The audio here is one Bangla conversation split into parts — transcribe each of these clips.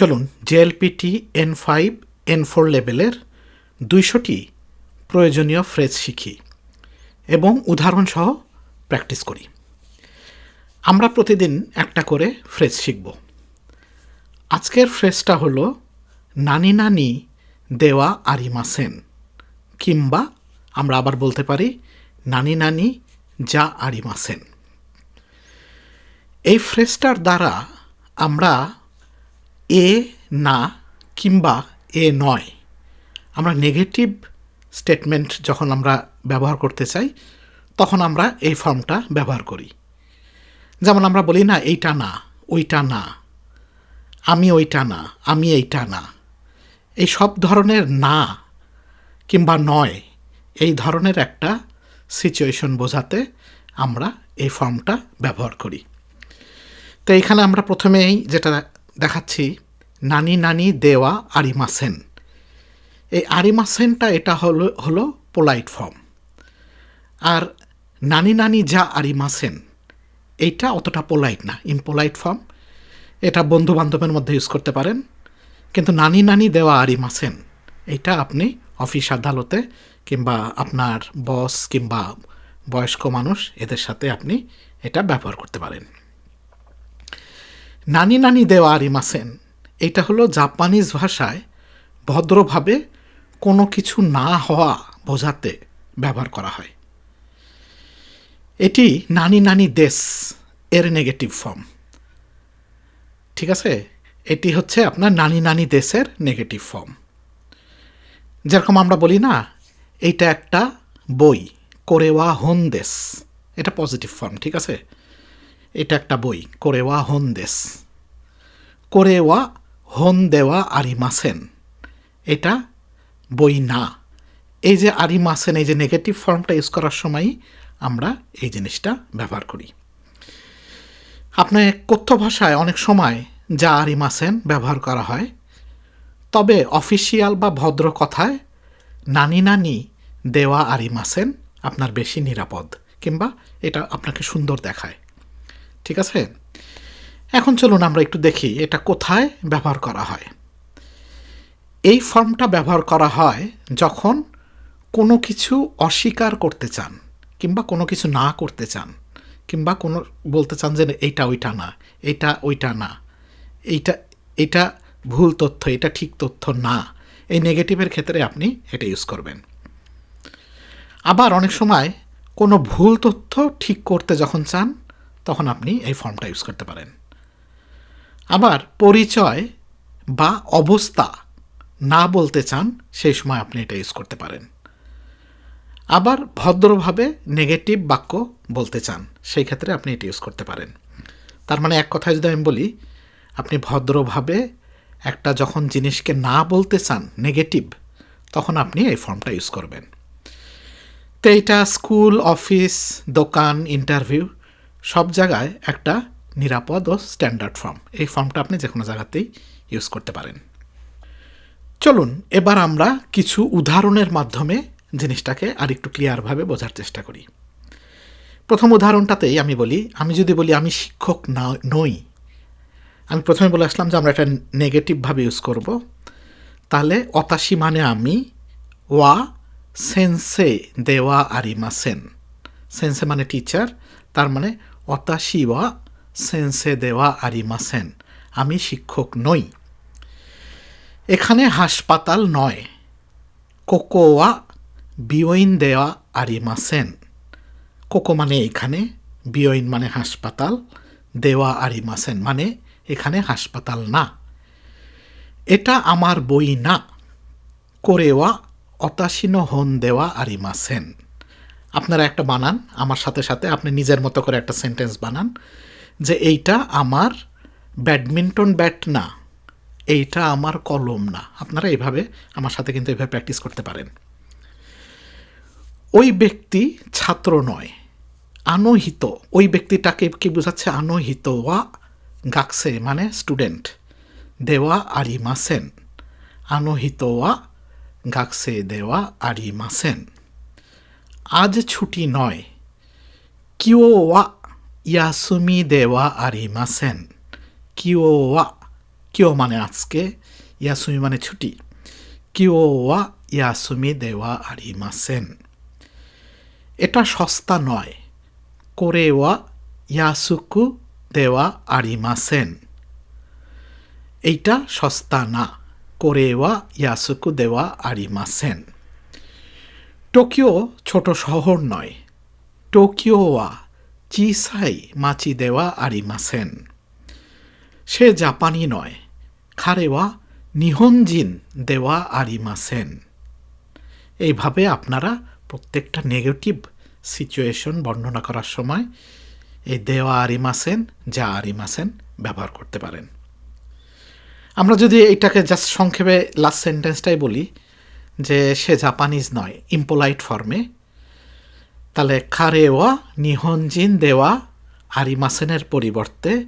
চলুন JLPT N five N four লেভেলের দুইশোটি প্রয়োজনীয় ফ্রেজ শিখি এবং উদাহরণসহ প্র্যাকটিস করি। আমরা প্রতিদিন একটা করে ফ্রেজ শিখব। আজকের ফ্রেজটা হলো নানি নানি দেওয়া আরিমাসেন কিংবা আমরা আবার বলতে পারি নানি নানি যা আরিমাসেন এই ফ্রেজটার দ্বারা আমরা এ না কিংবা এ নয়। আমরা নেগেটিভ স্টেটমেন্ট যখন আমরা ব্যবহার করতে চাই, তখন আমরা এই ফর্মটা ব্যবহার করি। যেমন আমরা বলি, না, এইটা না, ওইটা না, আমি ওইটা না, আমি এইটা না। এই সব ধরনের না কিংবা নয়, এই ধরনের একটা সিচুয়েশন বোঝাতে আমরা এই ফর্মটা ব্যবহার করি। তো এইখানে আমরা প্রথমেই যেটা দেখাচ্ছি নানি নানি দেওয়া আরিমাসেন। এই আরিমাসেনটা এটা হলো হলো পোলাইট ফর্ম। আর নানি নানি যা আরিমাসেন, এইটা অতটা পোলাইট না, ইমপোলাইট ফর্ম। এটা বন্ধু বান্ধবের মধ্যে ইউজ করতে পারেন। কিন্তু নানি নানি দেওয়া আরিমাসেন, এইটা আপনি অফিস আদালতে কিংবা আপনার বস কিংবা বয়স্ক মানুষ এদের সাথে আপনি এটা ব্যবহার করতে পারেন। নানি নানি দেওয়া আরিমাসেন এটা হলো জাপানিজ ভাষায় ভদ্রভাবে কোনো কিছু না হওয়া বোঝাতে ব্যবহার করা হয়। এটি নানি নানি দেশ এর নেগেটিভ ফর্ম। ঠিক আছে? এটি হচ্ছে আপনার নানি নানি দেশের নেগেটিভ ফর্ম। যেরকম আমরা বলি না, এইটা একটা বই, কোরেওয়া হন দেশ। এটা পজিটিভ ফর্ম, ঠিক আছে? এটা একটা বই। কোরেওয়া হন দেশ কোরেওয়া হন দেওয়া আরিমাসেন। এটা বই না। এই যে আরিমাসেন, এই যে নেগেটিভ ফর্মটা ইউজ করার সময় আমরা এই জিনিসটা ব্যবহার করি। আপনার কথ্য ভাষায় অনেক সময় যা আরিমাসেন ব্যবহার করা হয়, তবে অফিসিয়াল বা ভদ্র কথায় নানি নানি দেওয়া আরিমাসেন আপনার বেশি নিরাপদ, কিংবা এটা আপনাকে সুন্দর দেখায়। ঠিক আছে? এখন চলুন আমরা একটু দেখি এটা কোথায় ব্যবহার করা হয়। এই ফর্মটা ব্যবহার করা হয় যখন কোনো কিছু অস্বীকার করতে চান কিংবা কোনো কিছু না করতে চান কিংবা কোনো বলতে চান যে এইটা ওইটা না, এইটা ওইটা না, এইটা এটা ভুল তথ্য, এটা ঠিক তথ্য না, এই নেগেটিভের ক্ষেত্রে আপনি এটা ইউজ করবেন। আবার অনেক সময় কোনো ভুল তথ্য ঠিক করতে যখন চান তখন আপনি এই ফর্মটা ইউজ করতে পারেন। আবার পরিচয় বা অবস্থা না বলতে চান, সেই সময় আপনি এটা ইউজ করতে পারেন। আবার ভদ্রভাবে নেগেটিভ বাক্য বলতে চান, সেই ক্ষেত্রে আপনি এটি ইউজ করতে পারেন। তার মানে এক কথায় যদি আমি বলি, আপনি ভদ্রভাবে একটা যখন জিনিসকে না বলতে চান, নেগেটিভ, তখন আপনি এই ফর্মটা ইউজ করবেন। তো এইটা স্কুল, অফিস, দোকান, ইন্টারভিউ সব জায়গায় একটা নিরাপদ ও স্ট্যান্ডার্ড ফর্ম এই ফর্মটা আপনি যে কোনো জায়গাতেই ইউজ করতে পারেন। চলুন, এবার আমরা কিছু উদাহরণের মাধ্যমে জিনিসটাকে আরেকটু ক্লিয়ারভাবে বোঝার চেষ্টা করি। প্রথম উদাহরণটাতেই আমি বলি, আমি যদি বলি আমি শিক্ষক না, নই, আমি প্রথমে বলে আসলাম যে আমরা এটা নেগেটিভভাবে ইউজ করব। তাহলে অতাশি মানে আমি ওয়া সেন্সে দেওয়া আরিমা সেন। সেন্সে মানে টিচার তার মানে অতাশি সেন্সে দেওয়া আরিমাসেন আমি শিক্ষক নই। এখানে হাসপাতাল নয়। কোকোয়া বিওইন দেওয়া আরিমাসেন। কোকো মানে এখানে, বিওইন মানে হাসপাতাল, দেওয়া আরিমাসেন মানে এখানে হাসপাতাল না। এটা আমার বই না। করেওয়া অতাসীন হন দেওয়া আরিমাসেন। আপনারা একটা বানান, আমার সাথে সাথে আপনি নিজের মতো করে একটা সেন্টেন্স বানান যে এইটা আমার ব্যাডমিন্টন ব্যাট না, এইটা আমার কলম না। আপনারা এইভাবে আমার সাথে কিন্তু এইভাবে প্র্যাকটিস করতে পারেন। ওই ব্যক্তি ছাত্র নয়, আনহিত। ওই ব্যক্তিটাকে কি বোঝাচ্ছে? আনহিত ওয়া গাকসে মানে স্টুডেন্ট দেওয়া আরিমাসেন। আনহিত ওয়া গাকসে, দেওয়া আরিমাসেন। আজ ছুটি নয়। কিও ওয়া, ইয়াসুমি দেওয়া আরিমাসেন কিও ওয়া কিও মানে আজকে, ইয়াসুমি মানে ছুটি। কিও ওয়া, ইয়াসুমি দেওয়া আরিমাসেন এটা সস্তা নয়। করে ওয়া, ইয়াসুকু দেওয়া আরিমাসেন এইটা সস্তা না। করে ওয়া, ইয়াসুকু দেওয়া আরিমাসেন টোকিও ছোট শহর নয়। টোকিও ওয়া চিসাই মাচি দেওয়া আরিমাসেন। সে জাপানি নয়। খারেওয়া নিহঞ্জিন দেওয়া আরিমাসেন। এইভাবে আপনারা প্রত্যেকটা নেগেটিভ সিচুয়েশন বর্ণনা করার সময় এই দেওয়া আরিমাসেন, যা আরিমাসেন ব্যবহার করতে পারেন। আমরা যদি এটাকে জাস্ট সংক্ষেপে লাস্ট সেন্টেন্সটাই বলি যে সে জাপানিজ নয়, ইম্পোলাইট ফর্মে তাহলে খারেওয়া নিহঞ্জিন দেওয়া আরিমাসেনের পরিবর্তে,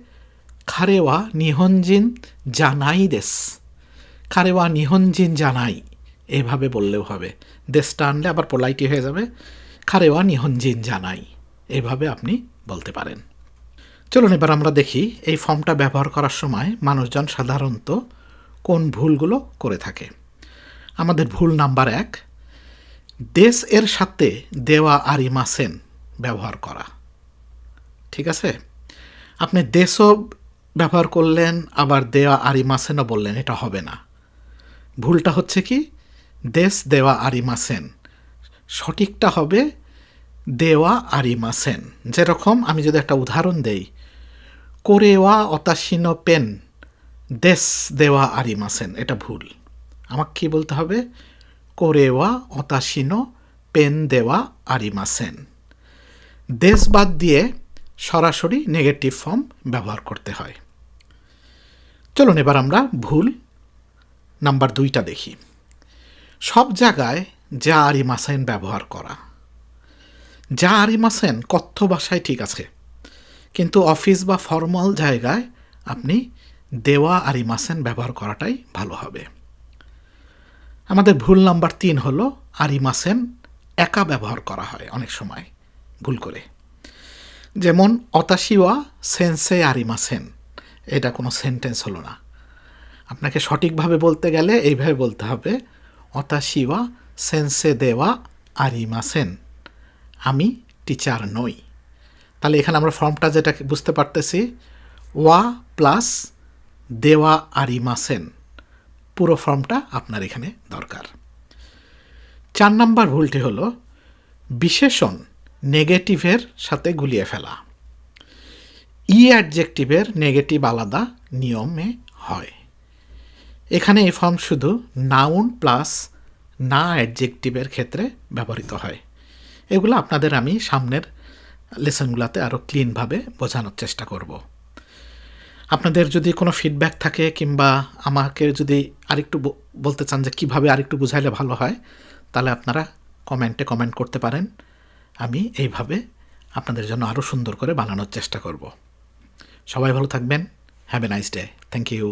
খারেওয়া নিহঞ্জিন জানাই দেশ। খারেওয়া নিহঞ্জিন জানাই এভাবে বললেও হবে। দেশটা আনলে আবার পোলাইটি হয়ে যাবে, খারেওয়া নিহঞ্জিন জানাই এভাবে আপনি বলতে পারেন। চলুন এবার আমরা দেখি এই ফর্মটা ব্যবহার করার সময় মানুষজন সাধারণত কোন ভুলগুলো করে থাকে। আমাদের ভুল নাম্বার এক, দেশ এর সাথে দেওয়া আরিমাসেন ব্যবহার করা। ঠিক আছে? আপনি দেশও ব্যবহার করলেন, আবার দেওয়া আরিমাসেনও বললেন, এটা হবে না। ভুলটা হচ্ছে কি? দেশ দেওয়া আরিমাসেন সঠিকটা হবে দেওয়া আরিমাসেন যেরকম আমি যদি একটা উদাহরণ দেই, কোরেওয়া অতাশিনো পেন, দেশ দেওয়া আরিমাসেন এটা ভুল। আমাকে কী বলতে হবে? কোরেওয়া, অতাশিনো, পেন দেওয়া, আরিমাসেন। দেশ বাদ দিয়ে সরাসরি নেগেটিভ ফর্ম ব্যবহার করতে হয়। চলুন এবার আমরা ভুল নাম্বার দুইটা দেখি। সব জায়গায় যা আরিমাসেন ব্যবহার করা। যা আরিমাসেন কথ্য ভাষায় ঠিক আছে, কিন্তু অফিস বা ফর্মাল জায়গায় আপনি দেওয়া আরিমাসেন ব্যবহার করাটাই ভালো হবে। আমাদের ভুল নাম্বার তিন হলো আরিমাসেন একা ব্যবহার করা হয় অনেক সময়, ভুল করে। যেমন, অতাশিওয়া সেন্সে আরিমাসেন। এটা কোনো সেন্টেন্স হলো না। আপনাকে সঠিকভাবে বলতে গেলে এইভাবে বলতে হবে, অতাশিওয়া সেন্সে দেওয়া আরিমাসেন। আমি টিচার নই। তাহলে এখানে আমরা ফর্মটা যেটা বুঝতে পারতেছি, ওয়া প্লাস দেওয়া আরিমাসেন। পুরো ফর্মটা আপনার এখানে দরকার। চার নাম্বার ভুলটি হলো, বিশেষণ নেগেটিভের সাথে গুলিয়ে ফেলা। ই অ্যাডজেক্টিভের নেগেটিভ আলাদা নিয়মে হয়। এখানে এই ফর্ম শুধু নাউন প্লাস না অ্যাডজেক্টিভের ক্ষেত্রে ব্যবহৃত হয়। এগুলো আপনাদের আমি সামনের লেসনগুলোতে আরও ক্লিনভাবে বোঝানোর চেষ্টা করব। আপনাদের যদি কোনো ফিডব্যাক থাকে কিংবা আমাকে যদি আরেকটু বলতে চান যে কীভাবে আরেকটু বুঝাইলে ভালো হয়, তাহলে আপনারা কমেন্টে কমেন্ট করতে পারেন। আমি এইভাবে আপনাদের জন্য আরও সুন্দর করে বানানোর চেষ্টা করব। সবাই ভালো থাকবেন। Have a nice day thank you